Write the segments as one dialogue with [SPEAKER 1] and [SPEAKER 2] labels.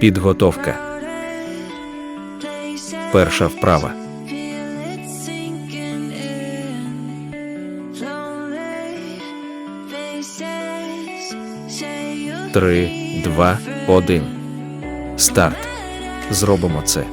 [SPEAKER 1] Підготовка. Перша вправа. Три, два, один. Старт. Зробимо це.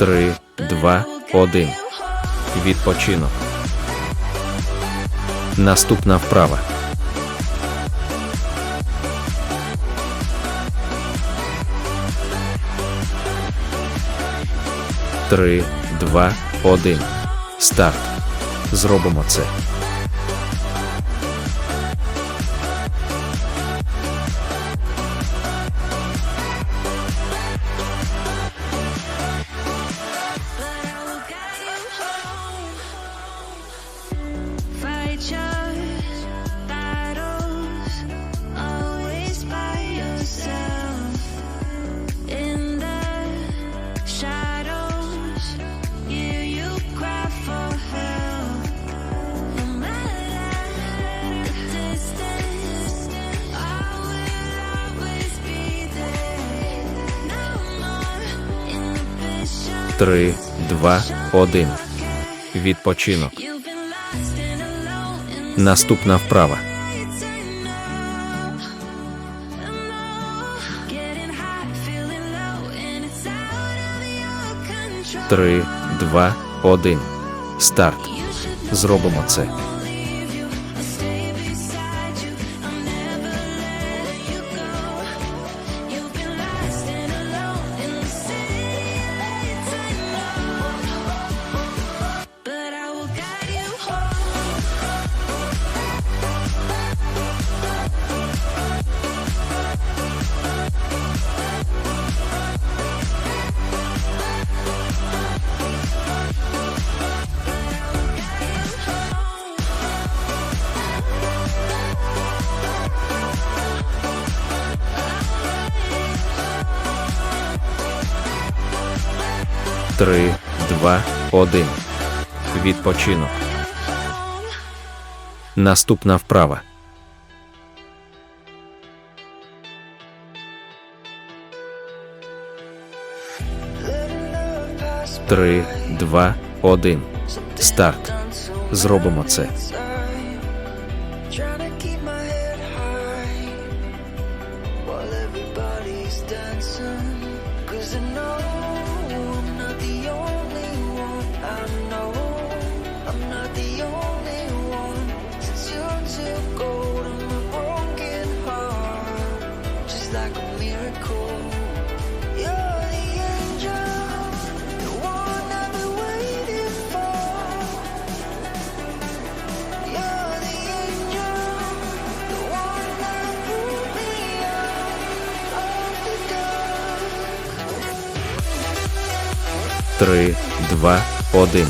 [SPEAKER 1] 3, 2, 1. Відпочинок. Наступна вправа. Три, два, один. Старт. Зробимо це. 3, 2, 1. Відпочинок. Наступна вправа. Три, два, один. Старт. Зробимо це. 3, 2, 1. Відпочинок. Наступна вправа. Три, два, один. Старт. Зробимо це. 3, 2, 1.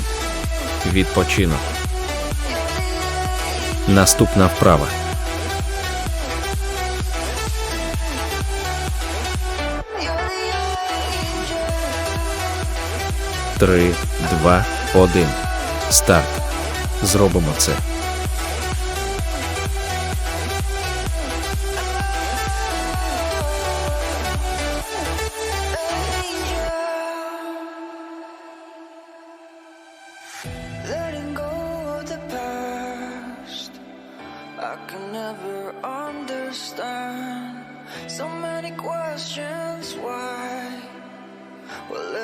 [SPEAKER 1] Відпочинок. Наступна вправа. Три, два, один. Старт. Зробимо це.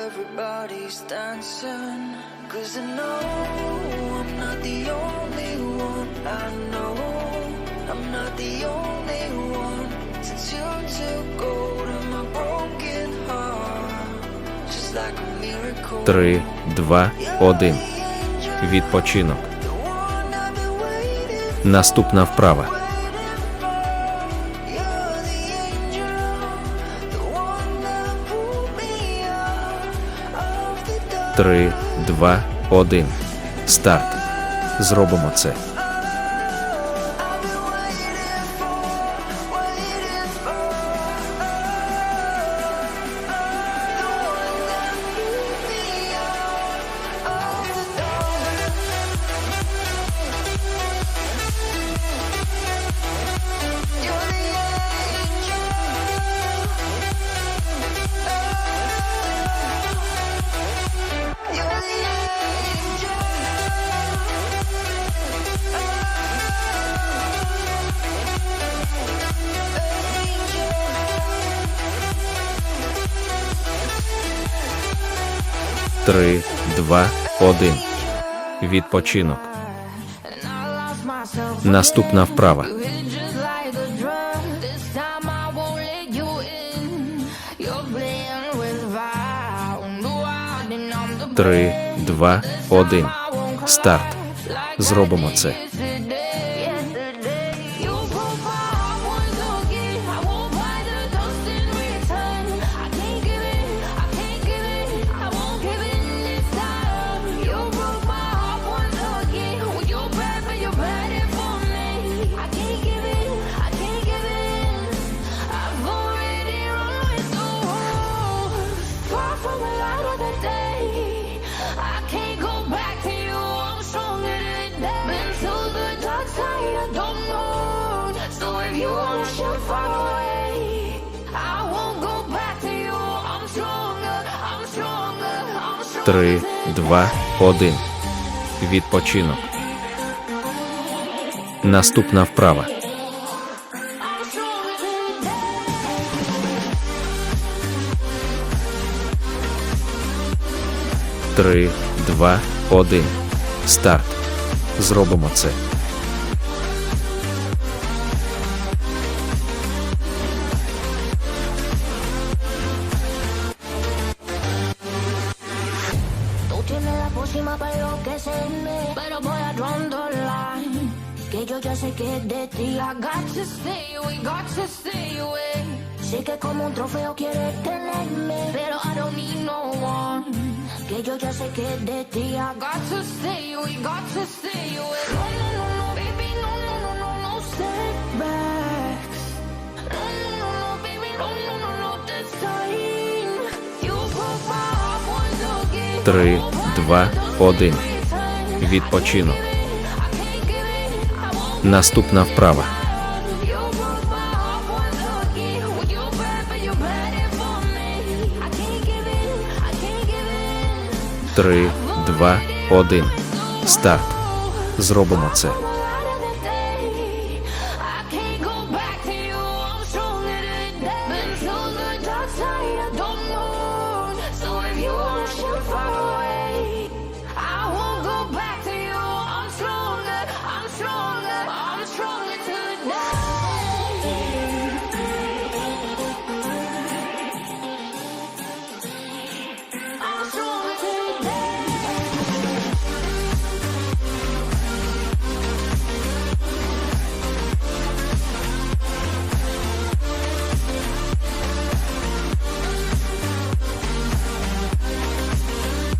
[SPEAKER 2] everybody's dancing. Cause I know I'm not the only one. I know I'm not the only one. To turn to gold in my broken heart. Just like a miracle.
[SPEAKER 1] 3, 2, 1. Відпочинок. Наступна вправа. Три, два, один. Старт. Зробимо це. Три, два, один. Відпочинок. Наступна вправа. Три, два, один. Старт. Зробимо це. 3, 2, 1. Відпочинок. Наступна вправа. Три, два, один. Старт. Зробимо це.
[SPEAKER 3] Yo ya sé que es de ti. I got to stay away, got to stay away. Sé que como un trofeo quieres tenerme, pero I don't need no one. Que yo ya sé que es de ti. I got to stay away, got to stay away. No, no, no, no, baby, no, no, no, no, no setbacks. No, no, no, no, baby, no, no, no, no, this time. You broke my heart once again.
[SPEAKER 1] Три, два, один. Відпочинок. Наступна вправа. Три, два, один. Старт. Зробимо це.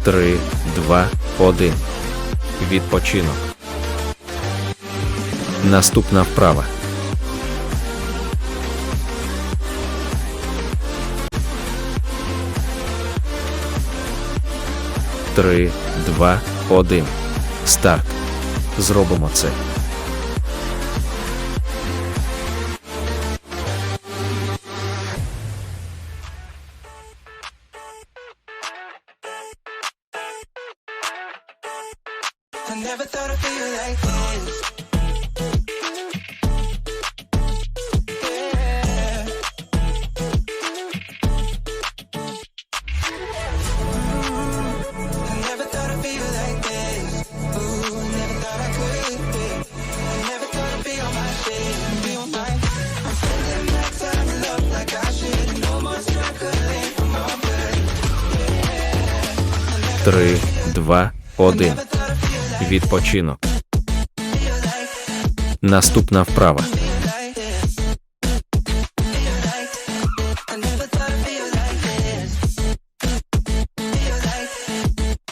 [SPEAKER 1] 3, 2, 1. Відпочинок. Наступна вправа. Три, два, один. Старт. Зробимо це.
[SPEAKER 2] I never thought I'd feel like this.
[SPEAKER 1] Три, два, один.
[SPEAKER 2] відпочинок. Наступна вправа.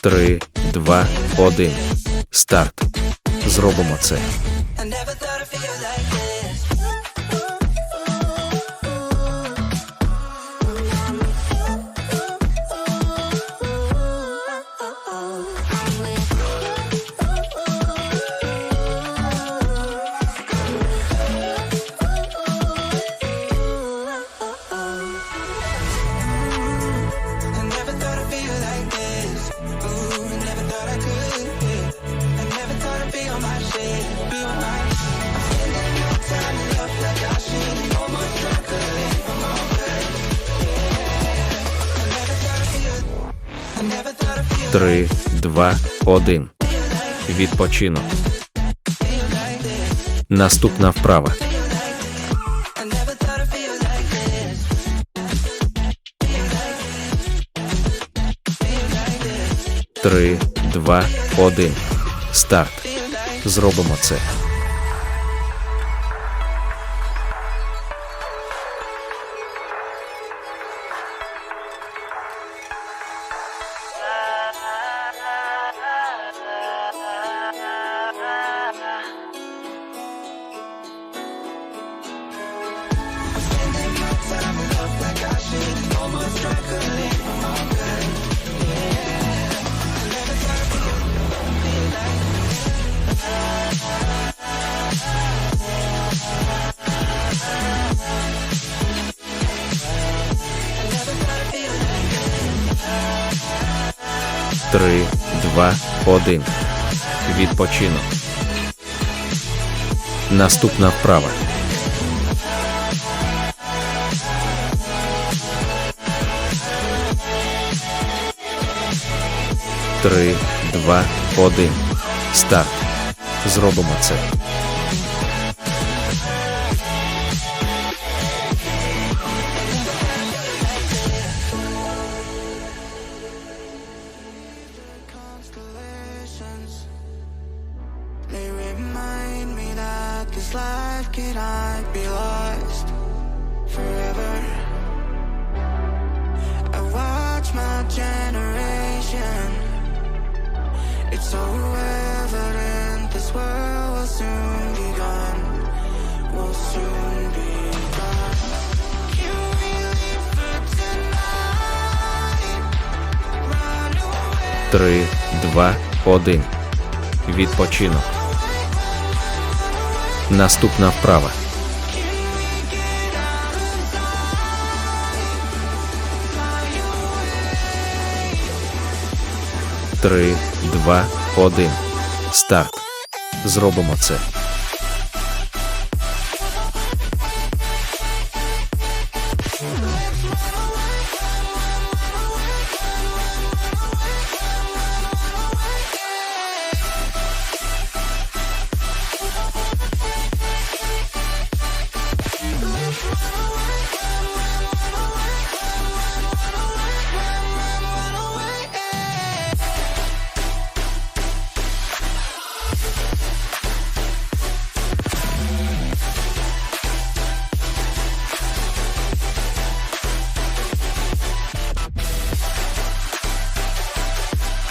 [SPEAKER 2] Три, два, один. Старт. Зробимо це. 3, 2, 1. Відпочинок. Наступна вправа. Три, два, один. Старт. Зробимо це. 3, 2, 1. Відпочинок. Наступна вправа. Три, два, один. Старт. Зробимо це. 3, 2, 1. Відпочинок. Наступна вправа. Три, два, один. Старт. Зробимо це.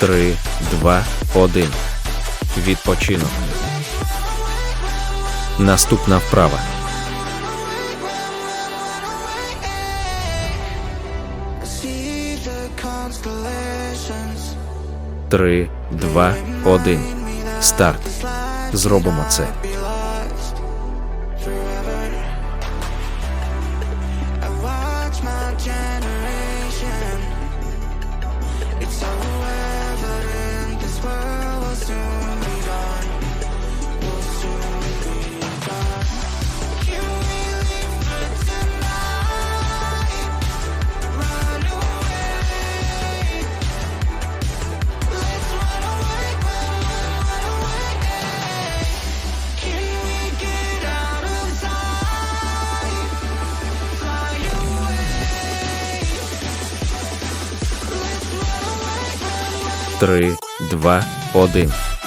[SPEAKER 2] 3, 2, 1. Відпочинок. Наступна вправа. Три, два, один. Старт. Зробимо це. 3, 2, 1.